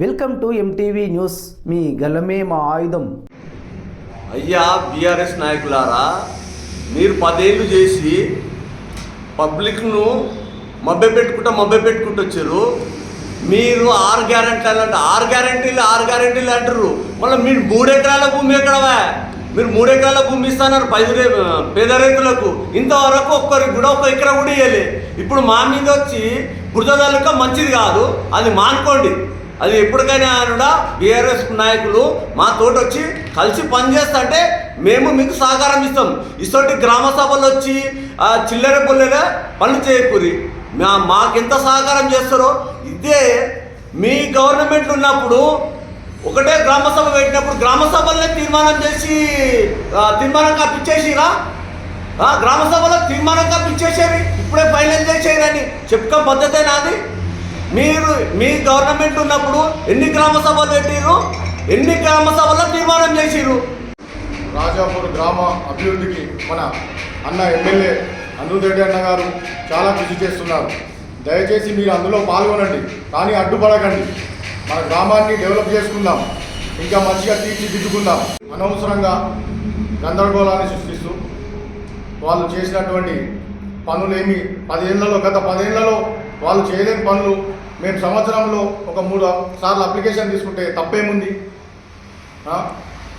Welcome to MTV news మీ గలమే మా ఆయుధం. అయ్యా బీఆర్ఎస్ నాయకులారా మీరు పదేళ్ళు చేసి పబ్లిక్ను మభ్య పెట్టుకుంటా మభ్య పెట్టుకుంటూ వచ్చారు. మీరు ఆరు గ్యారెంటీలు అంటే ఆరు గ్యారెంటీలు ఆరు గ్యారెంటీలు అంటారు మళ్ళీ మీరు మూడెకరాల భూమి ఎక్కడవా? మీరు మూడెకరాల భూమి ఇస్తున్నారు పది పేద రైతులకు. ఇంతవరకు ఒక్కరికి కూడా ఒక ఎకరా కూడా ఇవ్వలే ఇప్పుడు మా మీద వచ్చి బురద మంచిది కాదు. అది మానుకోండి. అది ఎప్పటికైనా కూడా బీఆర్ఎస్ నాయకులు మా తోట వచ్చి కలిసి పనిచేస్తుంటే మేము మీకు సహకారం ఇస్తాం. ఇసోటి గ్రామ సభలు వచ్చి చిల్లర పుల్లగా పనులు చేయకూరి. మా మాకెంత సహకారం చేస్తారో ఇదే మీ గవర్నమెంట్ ఉన్నప్పుడు ఒకటే గ్రామ సభ పెట్టినప్పుడు గ్రామ సభలనే తీర్మానం చేసి తీర్మానం కప్పించేసిరా గ్రామ సభలో తీర్మానం కప్పించేసేవి ఇప్పుడే ఫైనల్ చేసేయరని చెప్పుకో పద్ధతే నాది. మీరు మీ గవర్నమెంట్ ఉన్నప్పుడు ఎన్ని గ్రామ సభలు పెట్టిర్రు? ఎన్ని గ్రామ సభల్లో తీర్మానం చేసిర్రు? రాజాపూర్ గ్రామ అభివృద్ధికి మన అన్న ఎమ్మెల్యే రెడ్డి అన్న గారు చాలా కృషి చేస్తున్నారు. దయచేసి మీరు అందులో పాల్గొనండి కానీ అడ్డుపడకండి. మన గ్రామాన్ని డెవలప్ చేసుకుందాం ఇంకా మంచిగా తీర్చిదిద్దుకుందాం. అనవసరంగా గందరగోళాన్ని సృష్టిస్తూ వాళ్ళు చేసినటువంటి పనులేమి పదేళ్ళలో గత పదేళ్ళలో వాళ్ళు చేయలేని పనులు. మేము సంవత్సరంలో ఒక మూడు సార్లు అప్లికేషన్ తీసుకుంటే తప్పేముంది?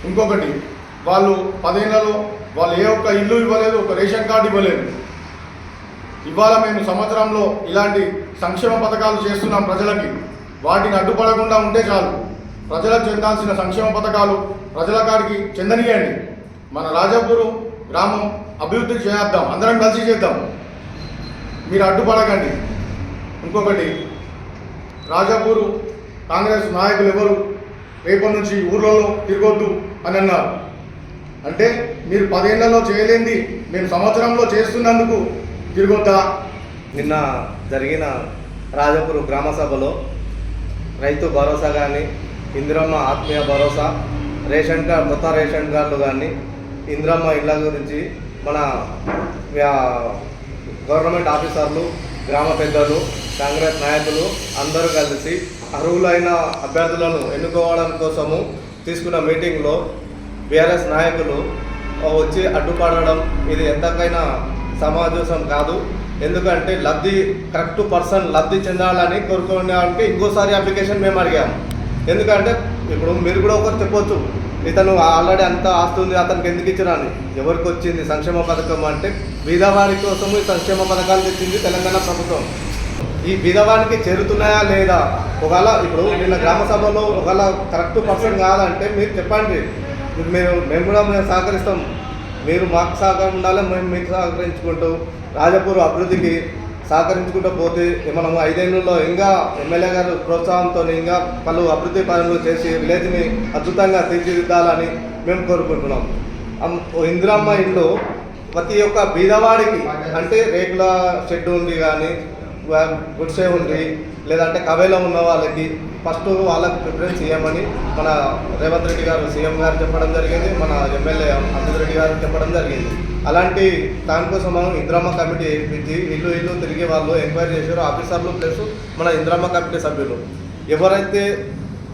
ఇంకొకటి వాళ్ళు పదేళ్ళలో వాళ్ళు ఏ ఒక్క ఇల్లు ఇవ్వలేదు ఒక రేషన్ కార్డు ఇవ్వలేదు. ఇవాళ మేము సంవత్సరంలో ఇలాంటి సంక్షేమ పథకాలు చేస్తున్నాం ప్రజలకి. వాటిని అడ్డుపడకుండా ఉంటే చాలు. ప్రజలకు చెందాల్సిన సంక్షేమ పథకాలు ప్రజల కాడికి చెందనియండి. మన రాజాపూరు గ్రామం అభివృద్ధి చేద్దాం. అందరం కలిసి చేద్దాం. మీరు అడ్డుపడకండి. ఇంకొకటి రాజాపూరు కాంగ్రెస్ నాయకులు ఎవరు? రేపటి నుంచి ఊర్లలో తిరగొద్దు అని అన్నారు. అంటే మీరు పదేళ్ళలో చేయలేంది మేము సంవత్సరంలో చేస్తున్నందుకు తిరగొద్దా? నిన్న జరిగిన రాజాపూర్ గ్రామ సభలో రైతు భరోసా కానీ ఇందిరమ్మ ఆత్మీయ భరోసా రేషన్ కార్డ్ కొత్త రేషన్ కార్డులు కానీ ఇందిరమ్మ ఇళ్ళ గురించి మన గవర్నమెంట్ ఆఫీసర్లు గ్రామ పెద్దలు కాంగ్రెస్ నాయకులు అందరూ కలిసి అర్హులైన అభ్యర్థులను ఎన్నుకోవడం కోసము తీసుకున్న మీటింగ్లో బీఆర్ఎస్ నాయకులు వచ్చి అడ్డుపడడం ఇది ఎంతకైనా సమాజోసం కాదు. ఎందుకంటే లబ్ధి కరెక్ట్ పర్సన్ లబ్ధి చెందాలని కోరుకునే వాళ్ళకి ఇంకోసారి అప్లికేషన్ మేము అడిగాము. ఎందుకంటే ఇప్పుడు మీరు కూడా ఒకరు చెప్పొచ్చు ఇతను ఆల్రెడీ అంత ఆస్తుంది అతనికి ఎందుకు ఇచ్చినని ఎవరికి వచ్చింది సంక్షేమ పథకం అంటే బీదవాడి కోసం ఈ సంక్షేమ పథకాలు తెచ్చింది తెలంగాణ ప్రభుత్వం. ఈ బీదవానికి చేరుతున్నాయా లేదా? ఒకవేళ ఇప్పుడు నిన్న గ్రామ సభలో ఒకవేళ కరెక్ట్ పర్సన్ కాదంటే మీరు చెప్పండి. మేము మేము కూడా మేము సహకరిస్తాం. మీరు మాకు సహకారం ఉండాలి మేము మీకు సహకరించుకుంటూ రాజపూర్ అభివృద్ధికి సహకరించుకుంటూ పోతే మనం ఐదేళ్ళలో ఇంకా ఎమ్మెల్యే గారు ప్రోత్సాహంతో ఇంకా పలు అభివృద్ధి పనులు చేసి విలేజ్ని అద్భుతంగా తీర్చిదిద్దాలని మేము కోరుకుంటున్నాం. ఓ ఇందిరమ్మ ఇల్లు ప్రతి ఒక్క బీదవాడికి అంటే రేకుల షెడ్ ఉంది కానీ గుడిసె ఉంది లేదంటే కవేలో ఉన్న వాళ్ళకి ఫస్ట్ వాళ్ళకి ప్రిఫరెన్స్ ఇవ్వమని మన రేవంత్ రెడ్డి గారు సీఎం గారు చెప్పడం జరిగింది మన ఎమ్మెల్యే అమిత్ రెడ్డి గారు చెప్పడం జరిగింది. అలాంటి దానికోసం మనం ఇంద్రమ్మ కమిటీ ఏర్పించి ఇల్లు ఇల్లు తిరిగే వాళ్ళు ఎంక్వైరీ చేశారు. ఆఫీసర్లు ప్లస్ మన ఇంద్రమ్మ కమిటీ సభ్యులు. ఎవరైతే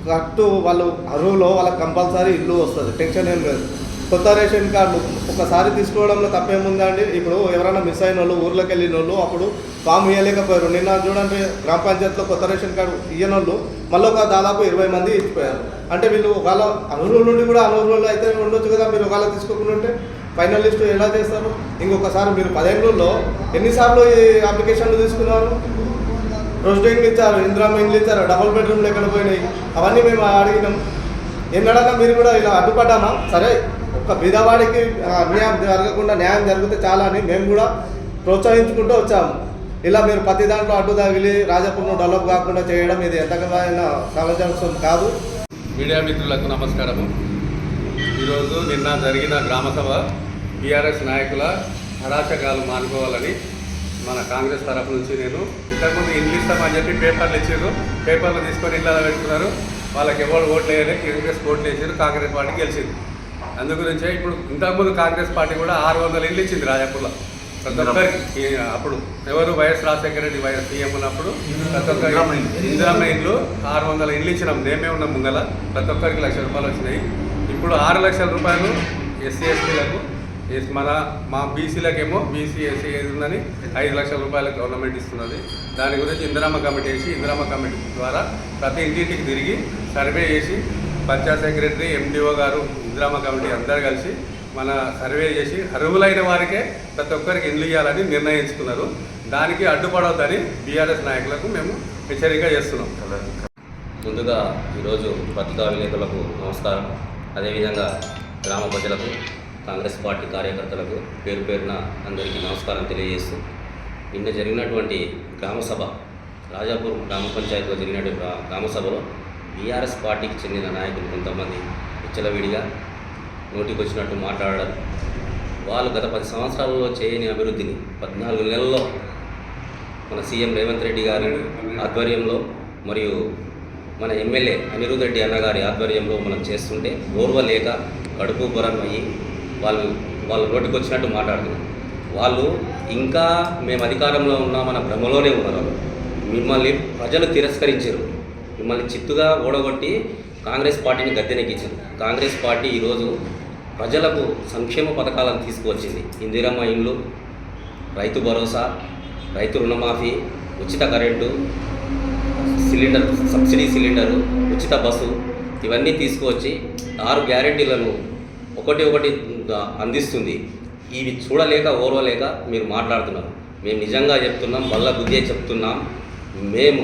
కరెక్ట్ వాళ్ళు అరువులో వాళ్ళకి కంపల్సరీ ఇల్లు వస్తుంది. టెన్షన్ ఏం లేదు. కొత్త రేషన్ కార్డు ఒకసారి తీసుకోవడంలో తప్పేముందండి? ఇప్పుడు ఎవరైనా మిస్ అయిన వాళ్ళు ఊర్లోకి వెళ్ళిన వాళ్ళు అప్పుడు ఫామ్ ఇవ్వలేకపోయారు నిన్న చూడండి గ్రామ పంచాయతీలో కొత్త రేషన్ కార్డు ఇయ్యని వాళ్ళు మళ్ళీ ఒక దాదాపు ఇరవై మంది ఇచ్చిపోయారు. అంటే వీళ్ళు ఒకవేళ అనూరు నుండి కూడా అనూరులో అయితే ఉండొచ్చు కదా మీరు ఒకవేళ తీసుకోకుండా ఉంటే? ఫైనల్ లిస్ట్ ఎలా చేస్తారు? ఇంకొకసారి మీరు పదేళ్ళలో ఎన్నిసార్లు ఈ అప్లికేషన్లు తీసుకున్నారు? రోస్టింగ్లు ఇచ్చారు ఇందిరామ ఇండ్లు ఇచ్చారు డబుల్ బెడ్రూమ్లు ఎక్కడ పోయినాయి అవన్నీ మేము అడిగినాం. ఎన్నడన్నా మీరు కూడా ఇలా అడ్డుపడ్డామా? సరే ఒక్క బీదవాడికి అన్యాయం జరగకుండా న్యాయం జరిగితే చాలా అని మేము కూడా ప్రోత్సహించుకుంటూ వచ్చాము. ఇలా మీరు ప్రతి దాంట్లో అడ్డు తగిలి రాజపురం డెవలప్ కాకుండా చేయడం ఇది ఎంతకైనా సమంజసం కాదు. మీడియా మిత్రులకు నమస్కారము. ఈరోజు నిన్న జరిగిన గ్రామసభ బీఆర్ఎస్ నాయకుల హరాచకాలు మానుకోవాలని మన కాంగ్రెస్ తరఫు నుంచి నేను ఇంతకుముందు ఇండ్లు ఇస్తామని చెప్పి పేపర్లు ఇచ్చారు. పేపర్లు తీసుకొని ఇళ్ళ పెట్టుకున్నారు వాళ్ళకి ఎవరు ఓట్లు వేయలే కాంగ్రెస్ ఓట్లు వేసారు కాంగ్రెస్ పార్టీ గెలిచింది. అందు గురించే ఇప్పుడు ఇంతకుముందు కాంగ్రెస్ పార్టీ కూడా ఆరు వందల ఇల్లు ఇచ్చింది రాజాపూర్లో. ప్రతి ఒక్కరికి. అప్పుడు ఎవరు YS Rajasekhara Reddy YS CM ఉన్నప్పుడు ప్రతి ఒక్కరికి ఇందిరామ్మ ఇండ్లు ఆరు వందల ఇండ్లు ఇచ్చినాం. మేమే ఉన్నాం ముంగల. ప్రతి ఒక్కరికి లక్ష రూపాయలు వచ్చినాయి. ఇప్పుడు ఆరు లక్షల రూపాయలు ఎస్సీ ఎస్టీలకు. మన మా బీసీలకేమో బీసీ ఎస్సీ ఉందని ఐదు లక్షల రూపాయలు గవర్నమెంట్ ఇస్తున్నది. దాని గురించి ఇందిరామ కమిటీ వేసి ఇందిరామ కమిటీ ద్వారా ప్రతి ఇంటింటికి తిరిగి సర్వే చేసి పంచాయత్ సెక్రటరీ ఎండిఓ గారు ఇందిరామ కమిటీ అందరు కలిసి మన సర్వే చేసి అర్హులైన వారికే ప్రతి ఒక్కరికి ఇల్లు ఇవ్వాలని నిర్ణయించుకున్నారు. దానికి అడ్డుపడవద్దని బీఆర్ఎస్ నాయకులకు మేము హెచ్చరిక చేస్తున్నాం. ముందుగా ఈరోజు పత్రికా విలేకరులకు నమస్కారం. అదేవిధంగా గ్రామ ప్రజలకు కాంగ్రెస్ పార్టీ కార్యకర్తలకు పేరు పేరున అందరికీ నమస్కారం తెలియజేస్తూ నిన్న జరిగినటువంటి గ్రామ సభ రాజాపూర్ గ్రామ పంచాయతీలో జరిగినటువంటి గ్రా- గ్రామ సభలో బీఆర్ఎస్ పార్టీకి చెందిన నాయకులు కొంతమంది విచ్చలవిడిగా నోటికి వచ్చినట్టు మాట్లాడడం వాళ్ళు గత పది సంవత్సరాలలో చేయని అభివృద్ధిని పద్నాలుగు నెలల్లో మన సీఎం రేవంత్ రెడ్డి గారి ఆధ్వర్యంలో మరియు మన ఎమ్మెల్యే అనిరుద్ రెడ్డి అన్నగారి ఆధ్వర్యంలో మనం చేస్తుంటే ఓర్వలేక కడుపు బరం అయ్యి వాళ్ళు వాళ్ళ నోటికి వచ్చినట్టు మాట్లాడుతున్నారు. వాళ్ళు ఇంకా మేము అధికారంలో ఉన్నామన్న భ్రమలోనే ఉన్నారు మిమ్మల్ని ప్రజలు తిరస్కరించారు. మిమ్మల్ని చిత్తుగా ఓడగొట్టి కాంగ్రెస్ పార్టీని గద్దెనెక్కించారు. కాంగ్రెస్ పార్టీ ఈరోజు ప్రజలకు సంక్షేమ పథకాలను తీసుకువచ్చింది. ఇందిరమ్మ ఇండ్లు రైతు భరోసా రైతు రుణమాఫీ ఉచిత కరెంటు సిలిండర్ సబ్సిడీ సిలిండరు ఉచిత బస్సు ఇవన్నీ తీసుకువచ్చి ఆరు గ్యారెంటీలను ఒకటి ఒకటి అందిస్తుంది. ఇవి చూడలేక ఓర్వలేక మీరు మాట్లాడుతున్నారు. మేము నిజంగా చెప్తున్నాం వల్ల బుద్ధే చెప్తున్నాం. మేము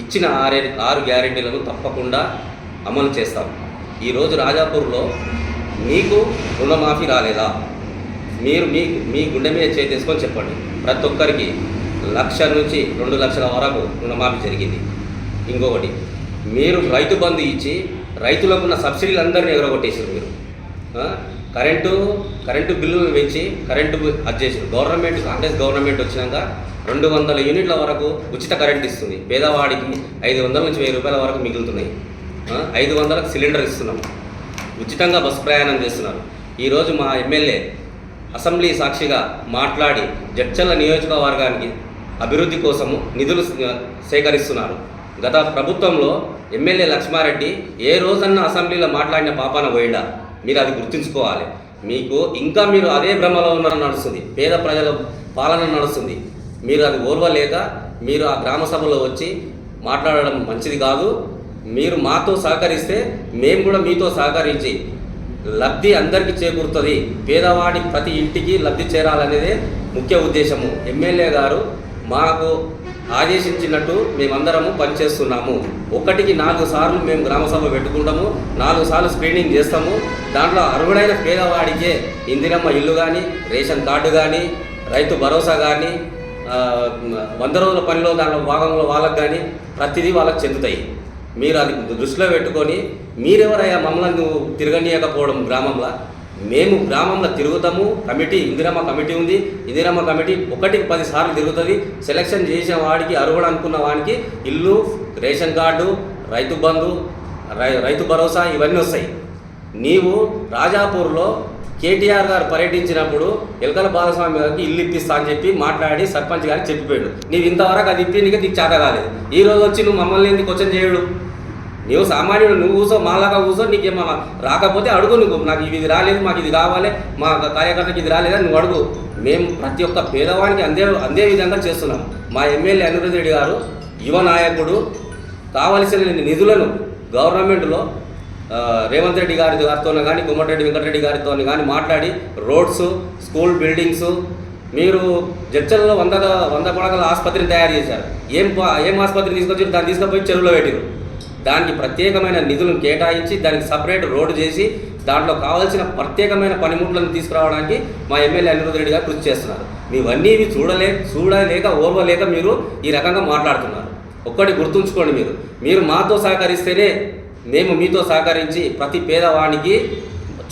ఇచ్చిన ఆరే ఆరు గ్యారెంటీలను తప్పకుండా అమలు చేస్తాం. ఈరోజు రాజాపూర్లో మీకు రుణమాఫీ రాలేదా? మీరు మీ మీ గుండె మీద చేతేసుకొని చెప్పండి. ప్రతి ఒక్కరికి లక్ష నుంచి రెండు లక్షల వరకు రుణమాఫీ జరిగింది. ఇంకొకటి మీరు రైతు బంధు ఇచ్చి రైతులకు ఉన్న సబ్సిడీలు అందరినీ ఎగరగొట్టేసారు మీరు. కరెంటు కరెంటు బిల్లులు పెంచి కరెంటు అది చేసారు గవర్నమెంట్ కాంగ్రెస్ గవర్నమెంట్ వచ్చినాక రెండు వందల యూనిట్ల వరకు ఉచిత కరెంట్ ఇస్తుంది. పేదవాడికి ఐదు వందల నుంచి వెయ్యి రూపాయల వరకు మిగులుతున్నాయి. ఐదు వందలకు సిలిండర్ ఇస్తున్నాం. ఉచితంగా బస్సు ప్రయాణం చేస్తున్నారు. ఈరోజు మా ఎమ్మెల్యే అసెంబ్లీ సాక్షిగా మాట్లాడి జడ్చల్ల నియోజకవర్గానికి అభివృద్ధి కోసము నిధులు సేకరిస్తున్నారు. గత ప్రభుత్వంలో ఎమ్మెల్యే లక్ష్మారెడ్డి ఏ రోజన్నా అసెంబ్లీలో మాట్లాడిన పాపాన పోయిండా? మీరు అది గుర్తుంచుకోవాలి. మీకు ఇంకా మీరు అదే భ్రమలో ఉన్న నడుస్తుంది. పేద ప్రజల పాలన నడుస్తుంది. మీరు అది ఓర్వలేక మీరు ఆ గ్రామ సభలో వచ్చి మాట్లాడడం మంచిది కాదు. మీరు మాతో సహకరిస్తే మేము కూడా మీతో సహకరించి లబ్ధి అందరికీ చేకూరుతుంది. పేదవాడి ప్రతి ఇంటికి లబ్ధి చేరాలనేదే ముఖ్య ఉద్దేశము. ఎమ్మెల్యే గారు మాకు ఆదేశించినట్టు మేమందరము పనిచేస్తున్నాము. ఒకటికి నాలుగు సార్లు మేము గ్రామసభ పెట్టుకుంటాము నాలుగు సార్లు స్క్రీనింగ్ చేస్తాము. దాంట్లో అర్హుడైన పేదవాడికే ఇందిరమ్మ ఇల్లు కానీ రేషన్ కార్డు కానీ రైతు భరోసా కానీ వంద రోజుల పనిలో దాంట్లో భాగంలో వాళ్ళకి కానీ ప్రతిదీ వాళ్ళకి చెందుతాయి. మీరు అది దృష్టిలో పెట్టుకొని మీరెవరయ్యా మమ్మల్ని నువ్వు తిరగనీయకపోవడం గ్రామంలో? మేము గ్రామంలో తిరుగుతాము కమిటీ ఇందిరమ్మ కమిటీ ఉంది. ఇందిరమ్మ కమిటీ ఒకటికి పది సార్లు తిరుగుతుంది. సెలక్షన్ చేసిన వాడికి అర్హుడు అనుకున్న వాడికి ఇల్లు రేషన్ కార్డు రైతు బంధు రై- రైతు భరోసా ఇవన్నీ వస్తాయి. నీవు రాజాపూర్లో కేటీఆర్ గారు పర్యటించినప్పుడు ఎలకల బాలస్వామి గారికి ఇల్లు ఇప్పిస్తా అని చెప్పి మాట్లాడి సర్పంచ్ గారికి చెప్పిపోయాడు. నీవు ఇంతవరకు అది ఇప్పి నీకు నీకు చేత కాలేదు ఈ రోజు వచ్చి నువ్వు మమ్మల్ని ఎందుకు క్వశ్చన్ చేయడు? నువ్వు సామాన్యుడు నువ్వు కూసో మాలాగా కూసో నీకేమో రాకపోతే అడుగు నువ్వు. నాకు ఇది రాలేదు మాకు ఇది కావాలి మా కార్యకర్తకి ఇది రాలేదని నువ్వు అడుగు. మేము ప్రతి ఒక్క పేదవానికి అందే అందే విధంగా చేస్తున్నాం. మా ఎమ్మెల్యే అనిరుద్ధ రెడ్డి గారు యువ నాయకుడు కావలసిన నిధులను గవర్నమెంట్లో రేవంత్ రెడ్డి గారి గారితో కానీ గుమ్మటిరెడ్డి వెంకటరెడ్డి గారితో కానీ మాట్లాడి రోడ్స్ స్కూల్ బిల్డింగ్స్ మీరు జడ్చల్లో వంద వంద కొడకల ఆసుపత్రిని తయారు చేశారు. ఏం ఏం ఆసుపత్రి తీసుకొచ్చి దాన్ని తీసుకుపోయి చెరువులో పెట్టారు దానికి ప్రత్యేకమైన నిధులను కేటాయించి దానికి సపరేట్ రోడ్డు చేసి దాంట్లో కావాల్సిన ప్రత్యేకమైన పనిముట్లను తీసుకురావడానికి మా ఎమ్మెల్యే అనిరుద్ధ రెడ్డి గారు కృషి చేస్తున్నారు. మీవన్నీ ఇవి చూడలే చూడలేక ఓర్వలేక మీరు ఈ రకంగా మాట్లాడుతున్నారు. ఒక్కటి గుర్తుంచుకోండి మీరు. మీరు మాతో సహకరిస్తేనే మేము మీతో సహకరించి ప్రతి పేదవానికి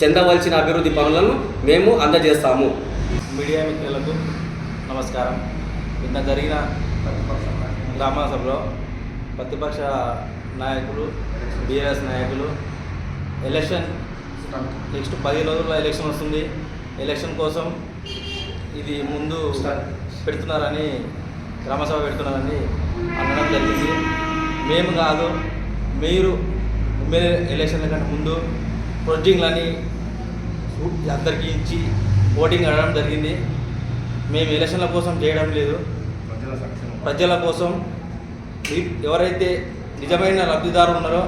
చెందవలసిన అభివృద్ధి పనులను మేము అందజేస్తాము. మీడియా మిత్రులకు నమస్కారం. నిన్న జరిగిన గ్రామ సభలో ప్రతిపక్ష నాయకులు బీఆర్ఎస్ నాయకులు. ఎలక్షన్ నెక్స్ట్ పది రోజుల్లో ఎలక్షన్ వస్తుంది. ఎలక్షన్ కోసం ఇది ముందు పెడుతున్నారని గ్రామసభ పెడుతున్నారని అనడం జరిగింది. మేము కాదు మీరు ఎమ్మెల్యే ఎలక్షన్ల కంటే ముందు ప్రొడ్జింగ్లని అందరికీ ఇచ్చి ఓటింగ్ అడగడం జరిగింది. మేము ఎలక్షన్ల కోసం చేయడం లేదు. ప్రజల కోసం ఎవరైతే నిజమైన లబ్ధిదారు ఉన్నారో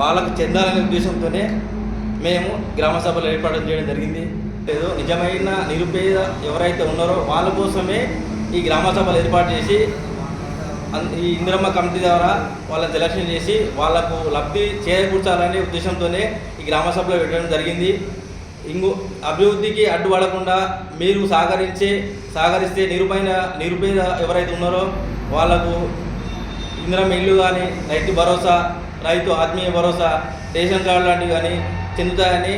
వాళ్ళకు చెందాలనే ఉద్దేశంతోనే మేము గ్రామ సభలు ఏర్పాటు చేయడం జరిగింది. లేదు నిజమైన నిరుపేద ఎవరైతే ఉన్నారో వాళ్ళ కోసమే ఈ గ్రామ సభలు ఏర్పాటు చేసి ఈ ఇందిరమ్మ కమిటీ ద్వారా వాళ్ళని సెలక్షన్ చేసి వాళ్ళకు లబ్ధి చేకూర్చాలనే ఉద్దేశంతోనే ఈ గ్రామ సభలో పెట్టడం జరిగింది. ఇంగు అభివృద్ధికి అడ్డుపడకుండా మీరు సహకరించే సహకరిస్తే నిరుపైన నిరుపేద ఎవరైతే ఉన్నారో వాళ్ళకు ఇందిరమ్మ ఇల్లు కానీ రైతు భరోసా రైతు ఆత్మీయ భరోసా రేషన్ కార్డు లాంటివి కానీ చెందుతాయని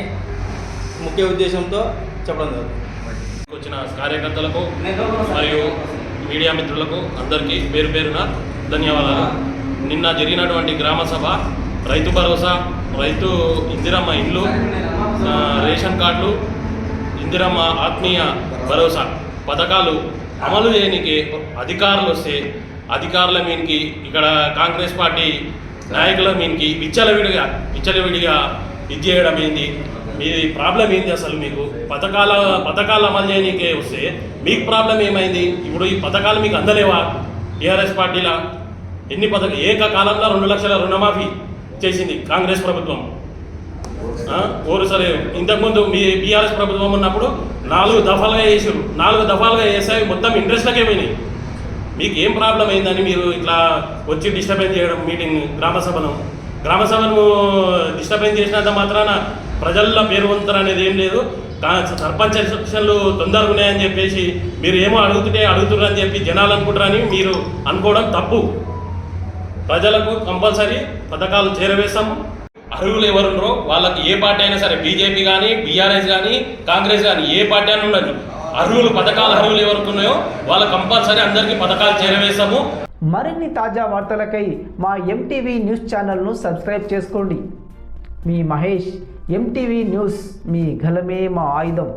ముఖ్య ఉద్దేశంతో చెప్పడం జరుగుతుంది. వచ్చిన కార్యకర్తలకు మరియు మీడియా మిత్రులకు అందరికీ పేరు పేరున ధన్యవాదాలు. నిన్న జరిగినటువంటి గ్రామ సభ రైతు భరోసా రైతు ఇందిరమ్మ ఇండ్లు ఆ, రేషన్ కార్డులు ఇందిరమ్మ ఆత్మీయ భరోసా పథకాలు అమలు చేయడానికి అధికారులు వస్తే అధికారుల మీనికి ఇక్కడ కాంగ్రెస్ పార్టీ నాయకుల మీనికి విచ్చలవిడిగా విచ్చలవిడిగా ఇది చేయడం ఏంది మీ ప్రాబ్లం ఏంది అసలు మీకు? పథకాల పథకాలు అమలు చేయనీకే వస్తే మీకు ప్రాబ్లం ఏమైంది? ఇప్పుడు ఈ పథకాలు మీకు అందలేవా? టీఆర్ఎస్ పార్టీలా ఎన్ని పథక ఏకకాలంలో రెండు లక్షల రుణమాఫీ చేసింది కాంగ్రెస్ ప్రభుత్వం. ఓరు సరే ఇంతకుముందు మీ బీఆర్ఎస్ ప్రభుత్వం ఉన్నప్పుడు నాలుగు దఫాలుగా చేసారు నాలుగు దఫాలుగా వేసాయి మొత్తం ఇంట్రెస్ట్లకే పోయినాయి. మీకు ఏం ప్రాబ్లం అయిందని మీరు ఇట్లా వచ్చి డిస్టర్బెన్స్ చేయడం మీటింగ్ గ్రామ సభను గ్రామ సభను డిస్టర్బెన్స్ చేసినంత మాత్రాన ప్రజల్లో పేరు పొందుతారు అనేది ఏం లేదు. సర్పంచ్ ఎలక్షన్లు తొందరగా ఉన్నాయని చెప్పేసి మీరు ఏమో అడుగుతుంటే అడుగుతున్నారు అని చెప్పి జనాలు అనుకుంటారని మీరు అనుకోవడం తప్పు. ప్రజలకు కంపల్సరీ పథకాలు చేరవేస్తాము. అర్హులు ఎవరున్నారో వాళ్ళకి ఏ పార్టీ అయినా సరే బీజేపీ కానీ బీఆర్ఎస్ కానీ కాంగ్రెస్ కానీ ఏ పార్టీ అయినా ఉండదు అర్హులు పథకాల అర్హులు ఎవరికి ఉన్నాయో వాళ్ళ కంపల్సరీ అందరికీ పథకాలు చేరవేశాము. మరిన్ని తాజా వార్తలకై మా ఎంటీవీ న్యూస్ ఛానల్ను సబ్స్క్రైబ్ చేసుకోండి. మీ మహేష్ ఎంటీవీ న్యూస్ మీ గలమే మా ఆయుధం.